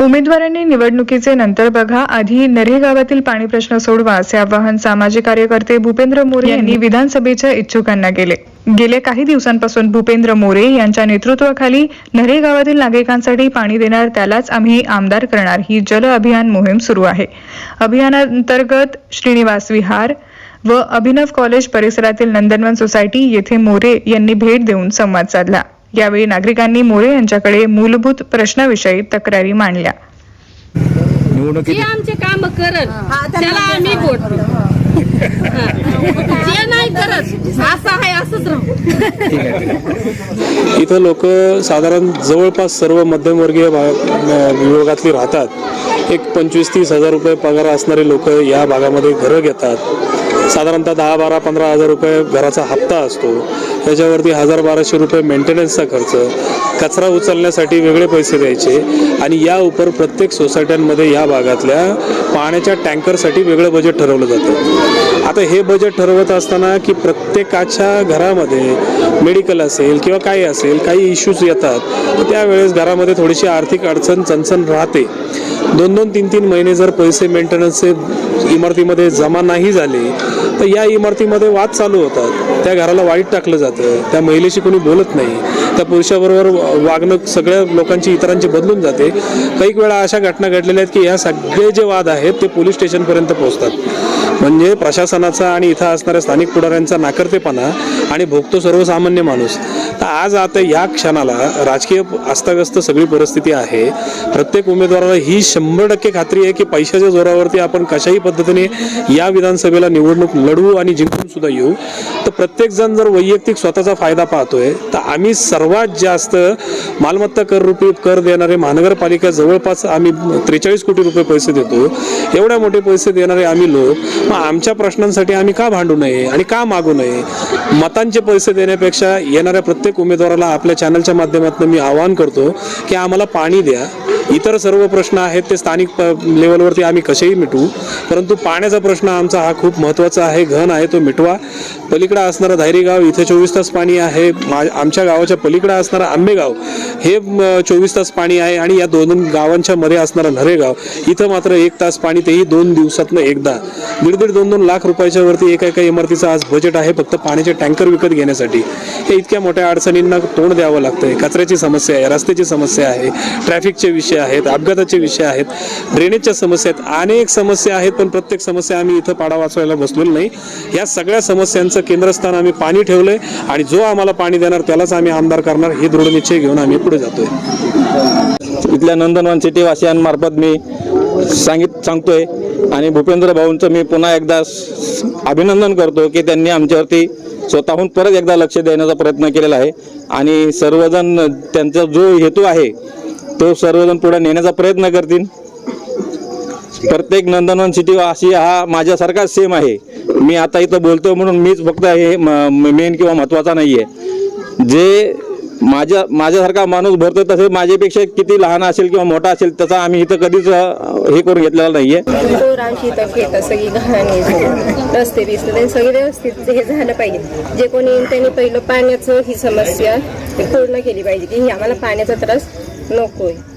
उमेदवारांनी निवडणुकीचे नंतर बघा. आधी नरे गावातील पाणी प्रश्न सोडवा असे आवाहन सामाजिक कार्यकर्ते भूपेंद्र मोरे यांनी विधानसभेच्या इच्छुकांना केले. गेल्या काही दिवसांपासून भूपेंद्र मोरे यांच्या नेतृत्वाखाली नरे गावातील नागरिकांसाठी पाणी देणार त्यालाच आम्ही आमदार करणार. ही जल अभियान मोहीम सुरू आहे. अभियानांतर्गत श्रीनिवास विहार व अभिनव कॉलेज परिसरातील नंदनवन सोसायटी येथे मोरे यांनी भेट देऊन संवाद साधला. यावेळी नागरिकांनी मोरे यांच्याकडे मूलभूत प्रश्नाविषयी तक्रारी मांडल्या. निवडणुकीत आमचे काम करत त्याला आम्ही. हा. जे नाही करत असं आहे असंच राहू. ठीक आहे इथं लोक साधारण जवळपास सर्व मध्यमवर्गीय भा- विभागातली राहतात. एक पंचवीस तीस हजार रुपये पगार असणारे लोक या भागामध्ये घरं घेतात. साधारणतः दहा बारा पंधरा हजार रुपये घराचा हप्ता असतो. त्याच्यावरती हजार बाराशे रुपये मेंटेनन्सचा खर्च कचरा उचलण्यासाठी वेगळे पैसे द्यायचे आणि या उपर प्रत्येक सोसायट्यांमध्ये या भागातल्या पाण्याच्या टँकरसाठी वेगळं बजेट ठरवलं जातं. आता हे बजेट ठरवत असताना की प्रत्येकाच्या घरामध्ये मेडिकल असेल किंवा काही असेल काही इश्यूज येतात तर त्यावेळेस घरामध्ये थोडीशी आर्थिक अडचण चणचण राहते. दोन दोन तीन तीन महिने जर पैसे मेंटेनन्सचे इमारतीमध्ये जमा नाही झाले तर या इमारतीमध्ये वाद चालू होतात त्या घराला वाईट टाकलं जातं. त्या महिलेशी कोणी बोलत नाही. त्या पुरुषाबरोबर वागणं सगळ्या लोकांची इतरांची बदलून जाते. काही वेळा अशा घटना घडलेल्या आहेत की या सगळे जे वाद आहेत ते पोलीस स्टेशनपर्यंत पोहोचतात. म्हणजे प्रशासनाचा आणि इथं असणाऱ्या स्थानिक पुढाऱ्यांचा नाकर्तेपणा आणि भोगतो सर्वसामान्य माणूस. तर आज आता या क्षणाला राजकीय अस्ताव्यस्त सगळी परिस्थिती आहे. प्रत्येक उमेदवाराला ही शंभर टक्के खात्री आहे की पैशाच्या जोरावरती आपण कशाही पद्धतीने या विधानसभेला निवडणूक लढवू आणि जिंकून सुद्धा येऊ. तर प्रत्येकजण जर वैयक्तिक स्वतःचा फायदा पाहतोय तर आम्ही सर्वात जास्त मालमत्ता कर रुपये कर देणारे महानगरपालिका जवळपास आम्ही त्रेचाळीस कोटी रुपये पैसे देतो. एवढ्या मोठे पैसे देणारे आम्ही लोक मग आमच्या प्रश्नांसाठी आम्ही का भांडू नये आणि का मागू नये? मतांचे पैसे देण्यापेक्षा येणाऱ्या प्रत्येक उमेदवाराला आपल्या चॅनलच्या माध्यमातून मी आवाहन करतो की आम्हाला पाणी द्या. इतर सर्व प्रश्न आहेत ते स्थानिक प- लेवलवरती आम्ही कसेही मिटवू. परंतु पाण्याचा प्रश्न आमचा हा खूप महत्त्वाचा आहे घन आहे तो मिटवा. पलीकडं असणारं धायरीगाव इथे चोवीस तास पाणी आहे. मा- आमच्या गावाच्या पलीकडं असणारं आंबेगाव हे चोवीस तास पाणी आहे आणि या दोन गावांच्या मध्ये असणारं नरेगाव इथं मात्र एक तास पाणी तेही दोन दिवसातनं एकदा. दीड दीड दोन दोन लाख रुपयाच्या वरती एका एका इमारतीचं आज बजेट आहे फक्त पाण्याचे टँकर विकत घेण्यासाठी. हे इतक्या मोठ्या अडचणींना तोंड द्यावं लागतंय. कचऱ्याची समस्या आहे रस्त्याची समस्या आहे ट्रॅफिकचे विषय आहेत अपघाताचे विषय आहेत ड्रेनेजच्या समस्या आहेत. अनेक समस्या आहेत पण प्रत्येक समस्या आम्ही इथं पाडा वाचवायला बसलेलो नाही. या सगळ्या समस्यांचं केंद्रस्थान आम्ही पाणी ठेवलंय आणि जो आम्हाला पाणी देणार त्यालाच आम्ही आमदार करणार हे दृढ निश्चय घेऊन आम्ही पुढे जातोय. इथल्या नंदनवन सिटी वासियांमार्फत मी सांगित सांगतोय आणि भूपेंद्र भाऊंचं मी पुन्हा एकदा अभिनंदन करतो की त्यांनी आमच्यावरती स्वतःहून परत एकदा लक्ष देण्याचा प्रयत्न केलेला आहे. आणि सर्वजण त्यांचा जो हेतू आहे तो सर्वजण पुढे नेण्याचा प्रयत्न करतील. प्रत्येक नंदनवन सिटी अशी हा माझ्यासारखा सेम आहे. मी आता इथं बोलतो म्हणून मीच फक्त हे मेन किंवा महत्त्वाचा नाही आहे जे माझ्या माझ्यासारखा माणूस भरतो तसे माझ्यापेक्षा किती लहान असेल किंवा मोठा असेल त्याचा आम्ही इथं कधीच हे करून घेतलेला नाही आहे पोरांची सगळी रस्ते बिस्ते सगळे व्यवस्थित हे झालं पाहिजे. जे कोणी त्यांनी पहिलं पाण्याचं ही समस्या पूर्ण केली पाहिजे की ही आम्हाला पाण्याचा त्रास Lokoy.